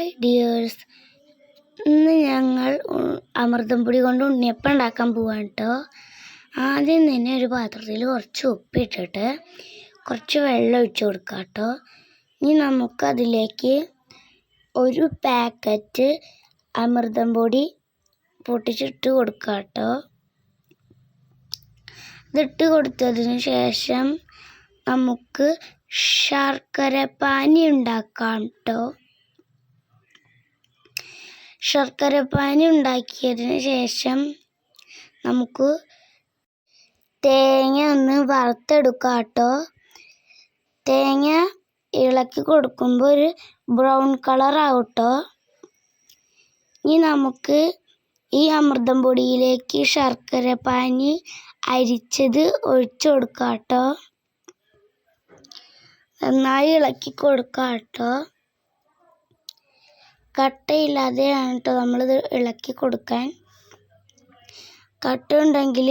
Hi dears ഇന്ന് ഞങ്ങൾ അമൃതം പൊടി കൊണ്ട് ഉണ്ണിയപ്പം ഉണ്ടാക്കാൻ പോവാണ് കേട്ടോ ആദ്യം തന്നെ ഒരു പാത്രത്തിൽ കുറച്ച് ഉപ്പിട്ടിട്ട് കുറച്ച് വെള്ളം ഒഴിച്ചു കൊടുക്കുക കേട്ടോ ഇനി നമുക്കതിലേക്ക് ഒരു പാക്കറ്റ് അമൃതം പൊടി പൊട്ടിച്ചിട്ട് കൊടുക്കുക കേട്ടോ ഇതിട്ട് കൊടുത്തതിന് ശേഷം നമുക്ക് ശർക്കര പാനി ഉണ്ടാക്കാം കേട്ടോ ശർക്കര പാനി ഉണ്ടാക്കിയതിന് ശേഷം നമുക്ക് തേങ്ങ ഒന്ന് വറുത്തെടുക്കാം കേട്ടോ. തേങ്ങ ഇളക്കി കൊടുക്കുമ്പോൾ ഒരു ബ്രൗൺ കളർ ആവും കേട്ടോ. ഇനി നമുക്ക് ഈ അമൃതം പൊടിയിലേക്ക് ശർക്കര പാനി അരിച്ചത് ഒഴിച്ചു കൊടുക്കാം കേട്ടോ. നന്നായി ഇളക്കി കൊടുക്കാം കേട്ടോ. കട്ടയില്ലാതെയാണ് കേട്ടോ നമ്മളിത് ഇളക്കി കൊടുക്കാൻ. കട്ട ഉണ്ടെങ്കിൽ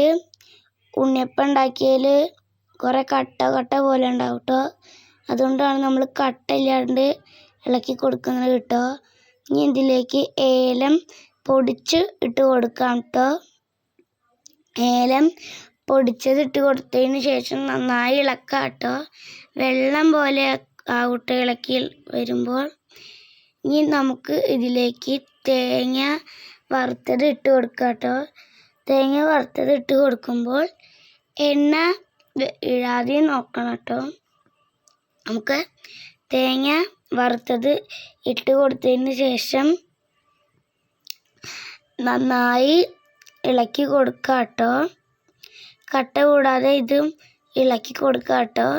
ഉണ്ണിയപ്പം ഉണ്ടാക്കിയാൽ കുറേ കട്ട കട്ട പോലെ ഉണ്ടാവും കേട്ടോ അതുകൊണ്ടാണ് നമ്മൾ കട്ടയില്ലാണ്ട് ഇളക്കി കൊടുക്കുന്നത് കേട്ടോ ഇനി ഇതിലേക്ക് ഏലം പൊടിച്ച് ഇട്ട് കൊടുക്കാം കേട്ടോ ഏലം പൊടിച്ചത് ഇട്ട് കൊടുത്തതിന് ശേഷം നന്നായി ഇളക്കാം കേട്ടോ വെള്ളം പോലെ ആവട്ടെ ഇളക്കി വരുമ്പോൾ. ഇനി നമുക്ക് ഇതിലേക്ക് തേങ്ങ വറുത്തത് ഇട്ട് കൊടുക്കാം കേട്ടോ. തേങ്ങ വറുത്തത് ഇട്ട് കൊടുക്കുമ്പോൾ എണ്ണ ഇഴാതെ നോക്കണം കേട്ടോ. നമുക്ക് തേങ്ങ വറുത്തത് ഇട്ട് കൊടുത്തതിന് ശേഷം നന്നായി ഇളക്കി കൊടുക്കുക കേട്ടോ. കട്ട കൂടാതെ ഇതും ഇളക്കി കൊടുക്കുക കേട്ടോ.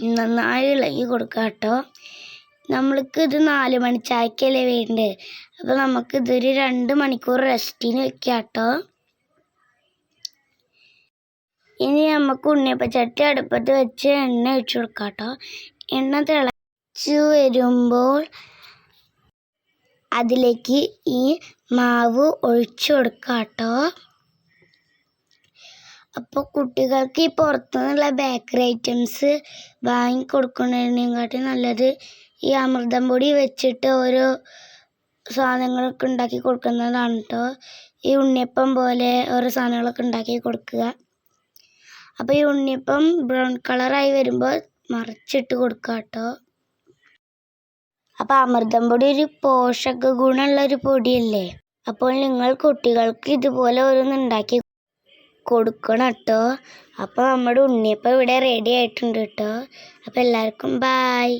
നന്നായി ഇളക്കി കൊടുക്കുക കേട്ടോ. നമ്മൾക്ക് ഇത് നാല് മണി ചായക്കല്ലേ വേണ്ടത് അപ്പോൾ നമുക്ക് ഇതൊരു രണ്ട് മണിക്കൂർ റെസ്റ്റിന് വെക്കാട്ടോ കേട്ടോ ഇനി നമുക്ക് ഉണ്ണിയപ്പച്ചട്ടി അടുപ്പത്ത് വെച്ച് എണ്ണ ഒഴിച്ചു കൊടുക്കാട്ടോ എണ്ണ തിളച്ചു വരുമ്പോൾ അതിലേക്ക് ഈ മാവ് ഒഴിച്ചു കൊടുക്കാട്ടോ അപ്പോൾ കുട്ടികൾക്ക് ഈ പുറത്തുനിന്നുള്ള ബേക്കറി ഐറ്റംസ് വാങ്ങി കൊടുക്കുന്നതിനെക്കാട്ടി നല്ലത് ഈ അമൃതം പൊടി വെച്ചിട്ട് ഓരോ സാധനങ്ങളൊക്കെ ഉണ്ടാക്കി കൊടുക്കുന്നതാണ് കേട്ടോ ഈ ഉണ്ണിയപ്പം പോലെ ഓരോ സാധനങ്ങളൊക്കെ ഉണ്ടാക്കി കൊടുക്കുക. അപ്പോൾ ഈ ഉണ്ണിയപ്പം ബ്രൗൺ കളറായി വരുമ്പോൾ മറിച്ചിട്ട് കൊടുക്കുക കേട്ടോ അപ്പോൾ അമൃതം പൊടി ഒരു പോഷക ഗുണമുള്ള ഒരു പൊടിയല്ലേ? അപ്പോൾ നിങ്ങൾ കുട്ടികൾക്ക് ഇതുപോലെ ഓരോന്ന് ഉണ്ടാക്കി കൊടുക്കണം കേട്ടോ അപ്പോൾ നമ്മുടെ ഉണ്ണിയപ്പം ഇവിടെ റെഡി ആയിട്ടുണ്ട് കേട്ടോ അപ്പോൾ എല്ലാവർക്കും ബായ്